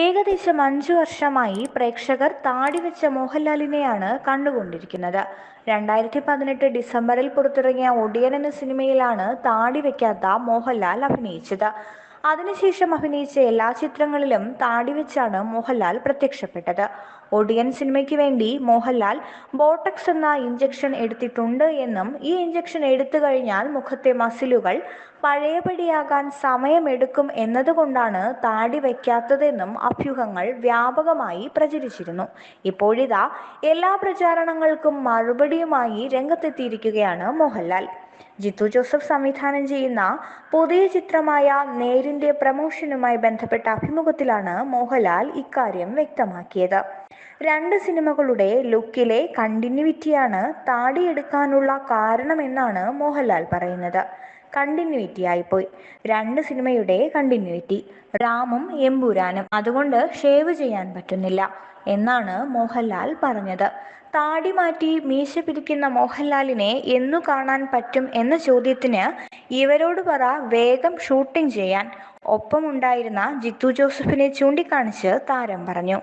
ഏകദേശം അഞ്ചു വർഷമായി പ്രേക്ഷകർ താടിവെച്ച മോഹൻലാലിനെയാണ് കണ്ടുകൊണ്ടിരിക്കുന്നത്. രണ്ടായിരത്തി പതിനെട്ട് ഡിസംബറിൽ പുറത്തിറങ്ങിയ ഒടിയൻ എന്ന സിനിമയിലാണ് താടി വെക്കാത്ത മോഹൻലാൽ അഭിനയിച്ചത്. അതിനുശേഷം അഭിനയിച്ച എല്ലാ ചിത്രങ്ങളിലും താടി വെച്ചാണ് മോഹൻലാൽ പ്രത്യക്ഷപ്പെട്ടത്. ഒടിയൻ സിനിമയ്ക്ക് വേണ്ടി മോഹൻലാൽ ബോട്ടക്സ് എന്ന ഇഞ്ചക്ഷൻ എടുത്തിട്ടുണ്ട് എന്നും ഈ ഇഞ്ചക്ഷൻ എടുത്തു കഴിഞ്ഞാൽ മുഖത്തെ മസിലുകൾ പഴയപടിയാകാൻ സമയമെടുക്കും എന്നതുകൊണ്ടാണ് താടി വയ്ക്കാത്തതെന്നും അഭ്യൂഹങ്ങൾ വ്യാപകമായി പ്രചരിച്ചിരുന്നു. ഇപ്പോഴിതാ എല്ലാ പ്രചാരണങ്ങൾക്കും മറുപടിയുമായി രംഗത്തെത്തിയിരിക്കുകയാണ് മോഹൻലാൽ. ജിത്തു ജോസഫ് സംവിധാനം ചെയ്യുന്ന പുതിയ ചിത്രമായ നേരിന്റെ പ്രമോഷനുമായി ബന്ധപ്പെട്ട അഭിമുഖത്തിലാണ് മോഹൻലാൽ ഇക്കാര്യം വ്യക്തമാക്കിയത്. രണ്ട് സിനിമകളുടെ ലുക്കിലെ കണ്ടിന്യൂവിറ്റിയാണ് താടിയെടുക്കാനുള്ള കാരണമെന്നാണ് മോഹൻലാൽ പറയുന്നത്. കണ്ടിന്യൂവിറ്റി ആയിപ്പോയി രണ്ട് സിനിമയുടെ കണ്ടിന്യൂവിറ്റി രാമും എമ്പുരാനും. അതുകൊണ്ട് ഷേവ് ചെയ്യാൻ പറ്റുന്നില്ല എന്നാണ് മോഹൻലാൽ പറഞ്ഞത്. താടി മാറ്റി മീശ പിരിക്കുന്ന മോഹൻലാലിനെ എന്നു കാണാൻ പറ്റും എന്ന ചോദ്യത്തിന് ഇവരോട് പറ വേഗം ഷൂട്ടിംഗ് ചെയ്യാൻ. ഒപ്പമുണ്ടായിരുന്ന ജിത്തു ജോസഫിനെ ചൂണ്ടിക്കാണിച്ച് താരം പറഞ്ഞു.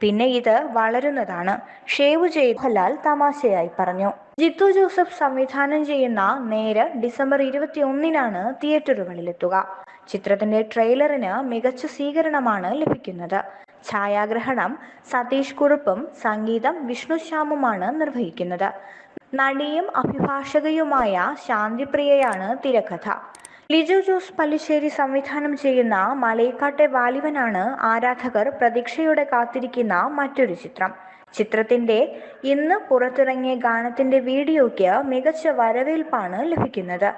പിന്നെ ഇത് വളരുന്നതാണ്. ഷേവ് ചെയ്ത് ഹലാൽ തമാശയായി പറഞ്ഞു. ജിത്തു ജോസഫ് സംവിധാനം ചെയ്യുന്ന നേര് ഡിസംബർ ഇരുപത്തി ഒന്നിനാണ് തിയേറ്ററുകളിലെത്തുക. ചിത്രത്തിന്റെ ട്രെയിലറിന് മികച്ച സ്വീകരണമാണ് ലഭിക്കുന്നത്. ഛായാഗ്രഹണം സതീഷ് കുറുപ്പും സംഗീതം വിഷ്ണു ശ്യാമുമാണ് നിർവഹിക്കുന്നത്. നടിയും അഭിഭാഷകയുമായ ശാന്തിപ്രിയയാണ് തിരക്കഥ. ലിജു ജോസ് പല്ലിശ്ശേരി സംവിധാനം ചെയ്യുന്ന മലൈക്കാട്ടെ വാലിവനാണ് ആരാധകർ പ്രതീക്ഷയോടെ കാത്തിരിക്കുന്ന മറ്റൊരു ചിത്രം. ചിത്രത്തിന്റെ ഇന്ന് പുറത്തിറങ്ങിയ ഗാനത്തിന്റെ വീഡിയോയ്ക്ക് മികച്ച വരവേൽപ്പാണ് ലഭിക്കുന്നത്.